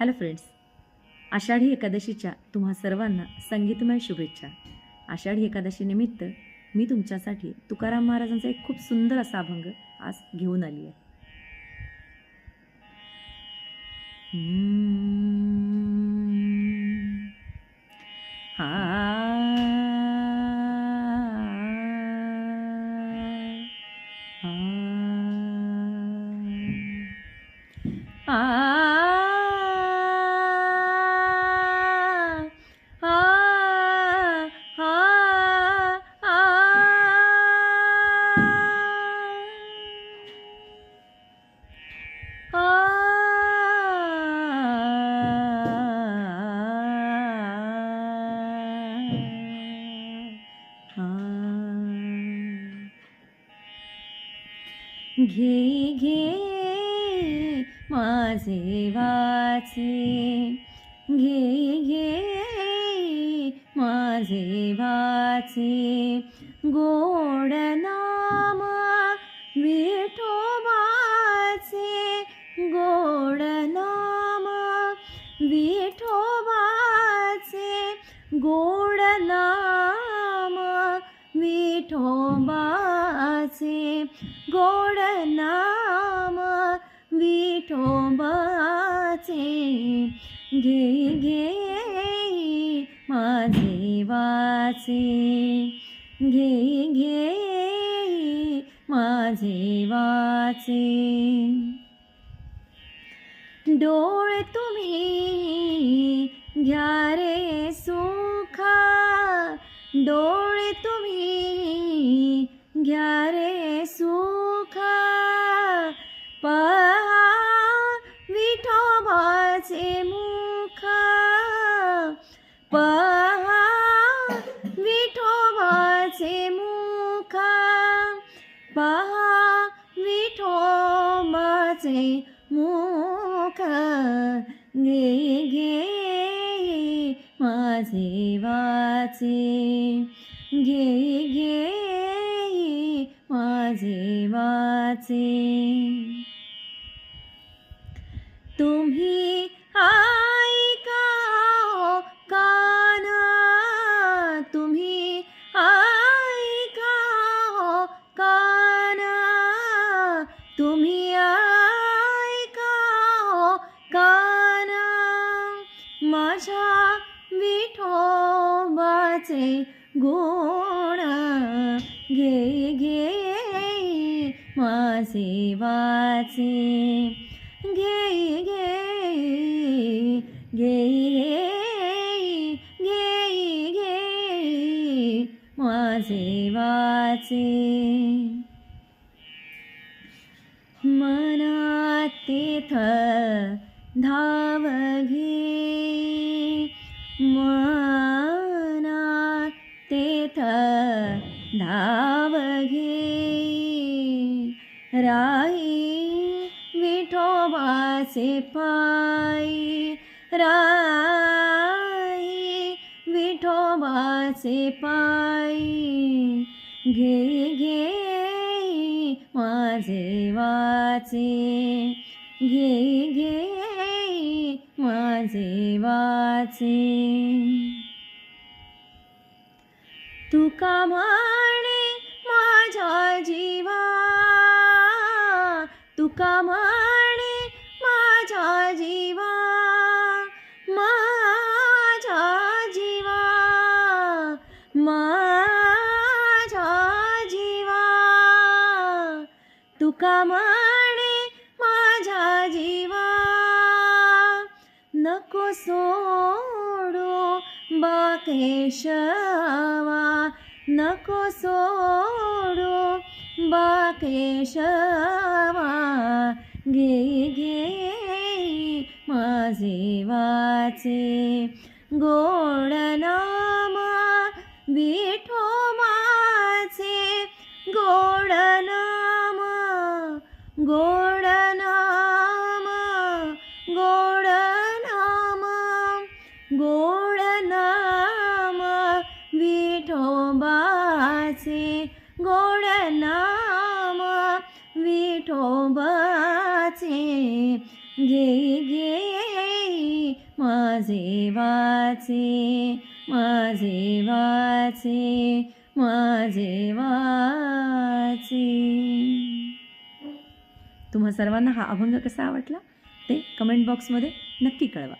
Hello friends Ashadhi एकादशीच्या तुम्हा सर्वांना संगीतमय शुभेच्छा. आषाढी एकादशीनिमित्त मी तुमच्यासाठी तुकाराम महाराजांचा एक खूप सुंदर असा अभंग आज घेऊन आली आहे. हा घे घे माझे वाचे. घे घे माझे वाचे. गोड नाम गोड नाम विठोबाचे. गोड नाम विठोबाचे. घे घे माझे वाचे घे घे माझे वाचे डोळे तुम्ही घ्या रे सुखा डोळे तुम्ही घ्या रे सुखा पहा विठोबाचे मुख पहा विठोबाचे मुख पहा विठोबाचे मुख घे घे माझे वाचे घे घे माझे वाचे तुम्ही हा त्याचे गुण? घे घे माझे वाचे घे घे घे घे घे माझे वाचे मनात तेथ धाव घे. मा तीर्थ धाव घे. राई विठोबाचे पायी राई विठोबाचे पायी घे घे माझे वाचे. घे घे माझे वाचे. तुका म्हणे माझ्या जीवा? तुका म्हणे माझ्या जीवा? माझ्या जीवा? माझ्या जीवा? तुका म्हणे माझ्या जीवा? नको सो केशवा नको सोडू बाकेशवा घे घे माझे वाचे. गोड नाम माझे गोड नाम गोड वाचे घे घे माझे वाचे माझे वाचे माझे वाचे. तुम्हा सर्वांना हा अभंग कसा आवडला ते कमेंट बॉक्समध्ये नक्की कळवा.